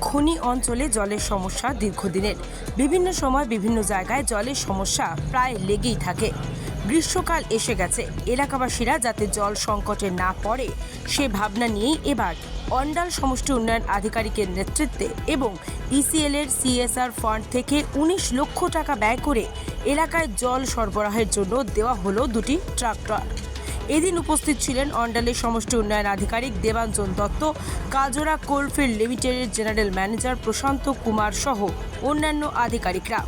খনি অঞ্চলে জলের সমস্যা দীর্ঘদিনের। বিভিন্ন সময় বিভিন্ন জায়গায় জলের সমস্যা প্রায় লেগেই থাকে। গ্রীষ্মকাল এসে গেছে। এলাকাবাসীরা যাতে জল সংকটে না পড়ে, সে ভাবনা নিয়েই এবার অন্ডাল সমষ্টি উন্নয়ন আধিকারিকের নেতৃত্বে এবং ইসিএল এর সিএসআর ফান্ড থেকে উনিশ লক্ষ টাকা ব্যয় করে এলাকায় জল সরবরাহের জন্য দেওয়া হলো দুটি ট্রাক্টর। এদিন উপস্থিত ছিলেন অন্ডালের সমষ্টি উন্নয়ন আধিকারিক দেবাঞ্জন দত্ত কাজরা কোলফিল্ড লিমিটেডের জেনারেল ম্যানেজার প্রশান্ত কুমার সহ অন্যান্য আধিকারিকরা।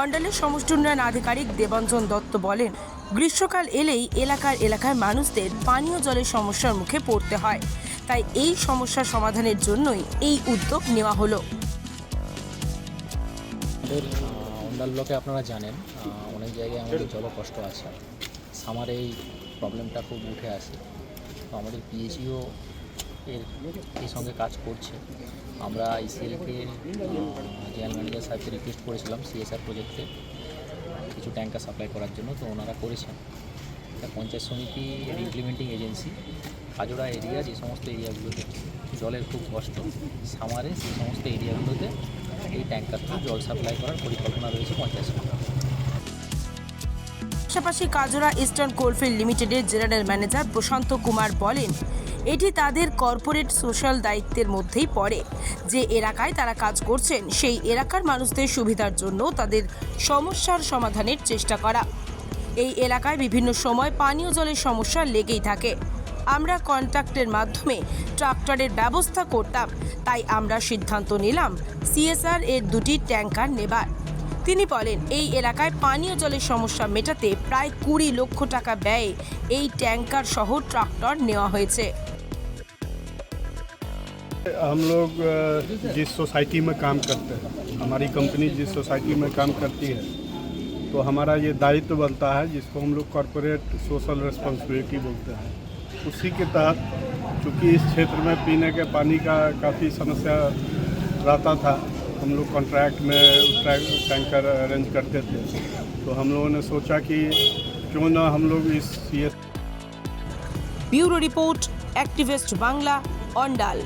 অন্ডালের সমষ্টি উন্নয়ন আধিকারিক দেবাঞ্জন দত্ত বলেন, গ্রীষ্মকাল এলেই এলাকার এলাকার মানুষদের পানীয় জলের সমস্যার মুখে পড়তে হয়। তাই এই সমস্যা সমাধানের জন্যই এই উদ্যোগ নেওয়া হলো। অন্ডাল ব্লকে আপনারা জানেন অনেক জায়গায় আমাদের জল কষ্ট আছে। সামারে এই প্রবলেমটা খুব উঠে আসে। তো আমাদের পিএইচইও এর এই সঙ্গে কাজ করছে। আমরা আইসিএলকে জেনারেল ম্যানেজার সাহেবকে রিকোয়েস্ট করেছিলাম সিএসআর প্রজেক্টে কিছু ট্যাঙ্কার সাপ্লাই করার জন্য, তো ওনারা করেছেন। পঞ্চায়েত সমিতি এর ইমপ্লিমেন্টিং এজেন্সি কাজোড়া এরিয়া যে সমস্ত এরিয়াগুলোতে জলের খুব কষ্ট, সামারে সেই সমস্ত এরিয়াগুলোতে এই ট্যাঙ্কার থ্রু জল সাপ্লাই করার পরিকল্পনা রয়েছে। পাশাপাশি কাজরা ইস্টার্ন কোলফিল্ড লিমিটেডের জেনারেল ম্যানেজার প্রশান্ত কুমার বলেন, এটি তাদের কর্পোরেট সোশ্যাল দায়িত্বের মধ্যেই পড়ে। যে এলাকায় তারা কাজ করছেন, সেই এলাকার মানুষদের সুবিধার জন্য তাদের সমস্যার সমাধানের চেষ্টা করা। এই এলাকায় বিভিন্ন সময় পানীয় জলের সমস্যা লেগেই থাকে। আমরা কন্ট্রাক্টের মাধ্যমে ট্রাক্টরের ব্যবস্থা করতাম, তাই আমরা সিদ্ধান্ত নিলাম, সিএসআর এর দুটি ট্যাঙ্কার নেবার। তিনি বলেন এই এলাকায় পানীয় জলের সমস্যা মেটাতে প্রায় কুড়ি লক্ষ টাকা ব্যয়ে এই ট্যাঙ্কার সহ ট্রাক্টর নেওয়া হয়েছে हम लोग अ, जिस सोसाइटी में काम करते हैं हमारी कंपनी जिस सोसाइटी में काम करती है तो हमारा ये दायित्व बनता है जिसको हम लोग कॉरपोरेट सोशल रिस्पॉन्सिबिलिटी बोलते हैं उसी के तहत चूँकि इस क्षेत्र में पीने के पानी का काफ़ी समस्या रहता था हम लोग कॉन्ट्रैक्ट में टैंकर अरेंज करते थे। तो हम लोगों ने सोचा कि क्यों ना हम लोग इस ये bureau report, activist Bangla Andal